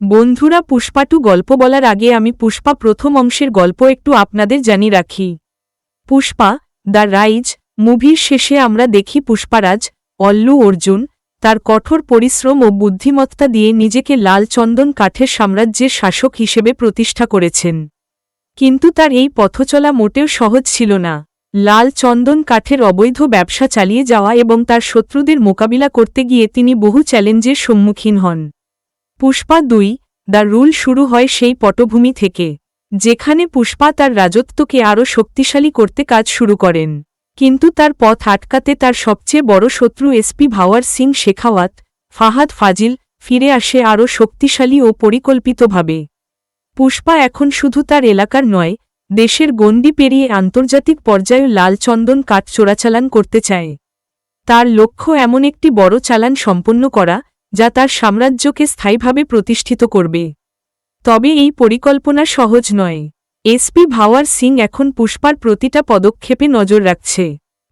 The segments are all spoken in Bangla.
বন্ধুরা, পুষ্পাটু গল্প বলার আগে আমি পুষ্পা প্রথম অংশের গল্প একটু আপনাদের জানি রাখি। পুষ্পা, দ্য রাইজ, মুভির শেষে আমরা দেখি পুষ্পারাজ, অল্লু অর্জুন, তার কঠোর পরিশ্রম ও বুদ্ধিমত্তা দিয়ে নিজেকে লাল চন্দন কাঠের সাম্রাজ্যের শাসক হিসেবে প্রতিষ্ঠা করেছেন। কিন্তু তার এই পথচলা মোটেও সহজ ছিল না। লাল চন্দন কাঠের অবৈধ ব্যবসা চালিয়ে যাওয়া এবং তার শত্রুদের মোকাবিলা করতে গিয়ে তিনি বহু চ্যালেঞ্জের সম্মুখীন হন। পুষ্পা দুই, দ্য রুল শুরু হয় সেই পটভূমি থেকে, যেখানে পুষ্পা তার রাজত্বকে আরও শক্তিশালী করতে কাজ শুরু করেন। কিন্তু তার পথ আটকাতে তার সবচেয়ে বড় শত্রু এসপি ভাওয়ার সিং শেখাওয়াত, ফাহাদ ফাজিল, ফিরে আসে আরও শক্তিশালী ও পরিকল্পিতভাবে। পুষ্পা এখন শুধু তার এলাকার নয়, দেশের গণ্ডি পেরিয়ে আন্তর্জাতিক পর্যায়ে লাল চন্দন কাঠ চোরাচালান করতে চায়। তার লক্ষ্য এমন একটি বড় চালান সম্পন্ন করা যা তার সাম্রাজ্যকে স্থায়ীভাবে প্রতিষ্ঠিত করবে। তবে এই পরিকল্পনা সহজ নয়। এসপি ভাওয়ার সিং এখন পুষ্পার প্রতিটা পদক্ষেপে নজর রাখছে।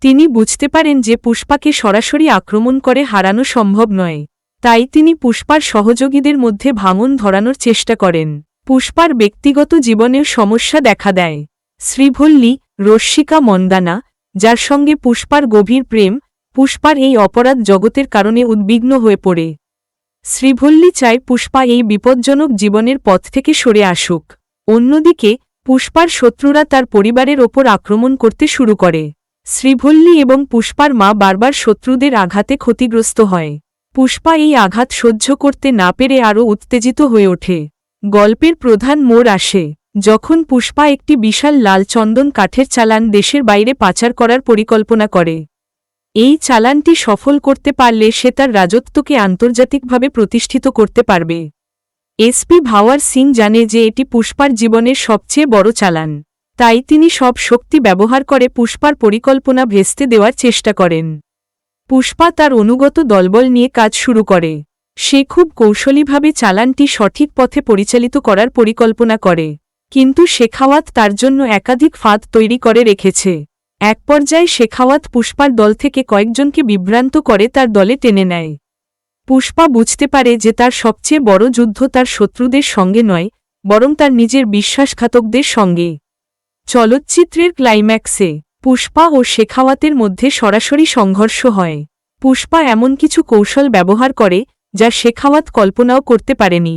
তিনি বুঝতে পারেন যে পুষ্পাকে সরাসরি আক্রমণ করে হারানো সম্ভব নয়। তাই তিনি পুষ্পার সহযোগীদের মধ্যে ভাঙন ধরানোর চেষ্টা করেন। পুষ্পার ব্যক্তিগত জীবনের সমস্যা দেখা দেয়। শ্রীভল্লী, রশ্মিকা মন্দানা, যার সঙ্গে পুষ্পার গভীর প্রেম, পুষ্পার এই অপরাধ জগতের কারণে উদ্বিগ্ন হয়ে পড়ে। শ্রীভল্লী চায় পুষ্পা এই বিপজ্জনক জীবনের পথ থেকে সরে আসুক। অন্যদিকে, পুষ্পার শত্রুরা তার পরিবারের ওপর আক্রমণ করতে শুরু করে। শ্রীভল্লী এবং পুষ্পার মা বারবার শত্রুদের আঘাতে ক্ষতিগ্রস্ত হয়। পুষ্পা এই আঘাত সহ্য করতে না পেরে আরও উত্তেজিত হয়ে ওঠে। গল্পের প্রধান মোড় আসে, যখন পুষ্পা একটি বিশাল লাল চন্দন কাঠের চালান দেশের বাইরে পাচার করার পরিকল্পনা করে। এই চালানটি সফল করতে পারলে সে তার রাজত্বকে আন্তর্জাতিকভাবে প্রতিষ্ঠিত করতে পারবে। এসপি ভাওয়ার সিং জানে যে এটি পুষ্পার জীবনের সবচেয়ে বড় চালান। তাই তিনি সব শক্তি ব্যবহার করে পুষ্পার পরিকল্পনা ভেস্তে দেওয়ার চেষ্টা করেন। পুষ্পা তার অনুগত দলবল নিয়ে কাজ শুরু করে। সে খুব কৌশলীভাবে চালানটি সঠিক পথে পরিচালিত করার পরিকল্পনা করে। কিন্তু শেখাওয়াত তার জন্য একাধিক ফাঁদ তৈরি করে রেখেছে। এক পর্যায়ে শেখাওয়াত পুষ্পার দল থেকে কয়েকজনকে বিভ্রান্ত করে তার দলে টেনে নেয়। পুষ্পা বুঝতে পারে যে তার সবচেয়ে বড় যুদ্ধ তার শত্রুদের সঙ্গে নয়, বরং তার নিজের বিশ্বাসঘাতকদের সঙ্গে। চলচ্চিত্রের ক্লাইম্যাক্সে, পুষ্পা ও শেখাওয়াতের মধ্যে সরাসরি সংঘর্ষ হয়। পুষ্পা এমন কিছু কৌশল ব্যবহার করে, যা শেখাওয়াত কল্পনাও করতে পারেনি।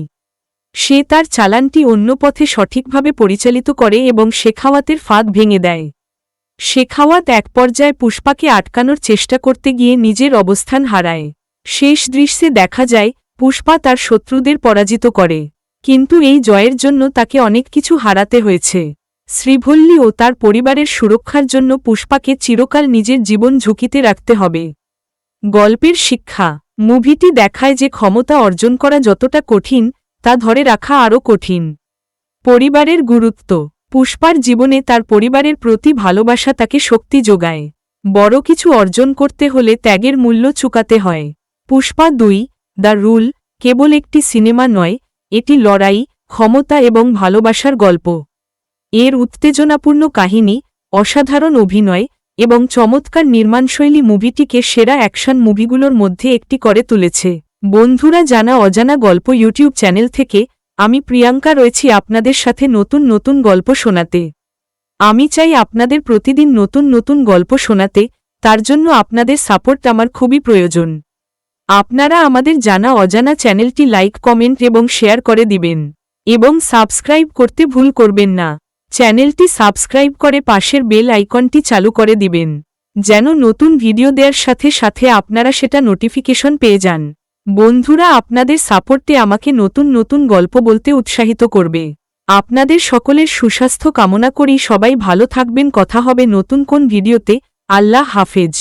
সে তার চালানটি অন্য পথে সঠিকভাবে পরিচালিত করে এবং শেখাওয়াতের ফাঁদ ভেঙে দেয়। শেখাওয়াত এক পর্যায়ে পুষ্পাকে আটকানোর চেষ্টা করতে গিয়ে নিজের অবস্থান হারায়। শেষ দৃশ্যে দেখা যায়, পুষ্পা তার শত্রুদের পরাজিত করে। কিন্তু এই জয়ের জন্য তাকে অনেক কিছু হারাতে হয়েছে। শ্রীভল্লী ও তার পরিবারের সুরক্ষার জন্য পুষ্পাকে চিরকাল নিজের জীবন ঝুঁকিতে রাখতে হবে। গল্পের শিক্ষা। মুভিটি দেখায় যে ক্ষমতা অর্জন করা যতটা কঠিন, তা ধরে রাখা আরও কঠিন। পরিবারের গুরুত্ব। পুষ্পার জীবনে তার পরিবারের প্রতি ভালোবাসা তাকে শক্তি যোগায়। বড় কিছু অর্জন করতে হলে ত্যাগের মূল্য চুকাতে হয়। পুষ্পা দুই, দ্য রুল, কেবল একটি সিনেমা নয়, এটি লড়াই, ক্ষমতা এবং ভালোবাসার গল্প। এর উত্তেজনাপূর্ণ কাহিনী, অসাধারণ অভিনয় এবং চমৎকার নির্মাণশৈলী মুভিটিকে সেরা অ্যাকশন মুভিগুলোর মধ্যে একটি করে তুলেছে। বন্ধুরা জানা অজানা গল্প ইউটিউব চ্যানেল থেকে আমি প্রিয়াঙ্কা রয়েছি আপনাদের সাথে নতুন নতুন গল্প শোনাতে। আমি চাই আপনাদের প্রতিদিন নতুন নতুন গল্প শোনাতে, তার জন্য আপনাদের সাপোর্ট আমার খুবই প্রয়োজন। আপনারা আমাদের জানা অজানা চ্যানেলটি লাইক, কমেন্ট এবং শেয়ার করে দিবেন। এবং সাবস্ক্রাইব করতে ভুল করবেন না। চ্যানেলটি সাবস্ক্রাইব করে পাশের বেল আইকনটি চালু করে দিবেন। যেন নতুন ভিডিও দেওয়ার সাথে সাথে আপনারা সেটা নোটিফিকেশন পেয়ে যান। বন্ধুরা, আপনাদের সাপোর্টে আমাকে নতুন নতুন গল্প বলতে উৎসাহিত করবে। আপনাদের সকলের সুস্বাস্থ্য কামনা করি। সবাই ভালো থাকবেন। কথা হবে নতুন কোন ভিডিওতে। আল্লাহ হাফেজ।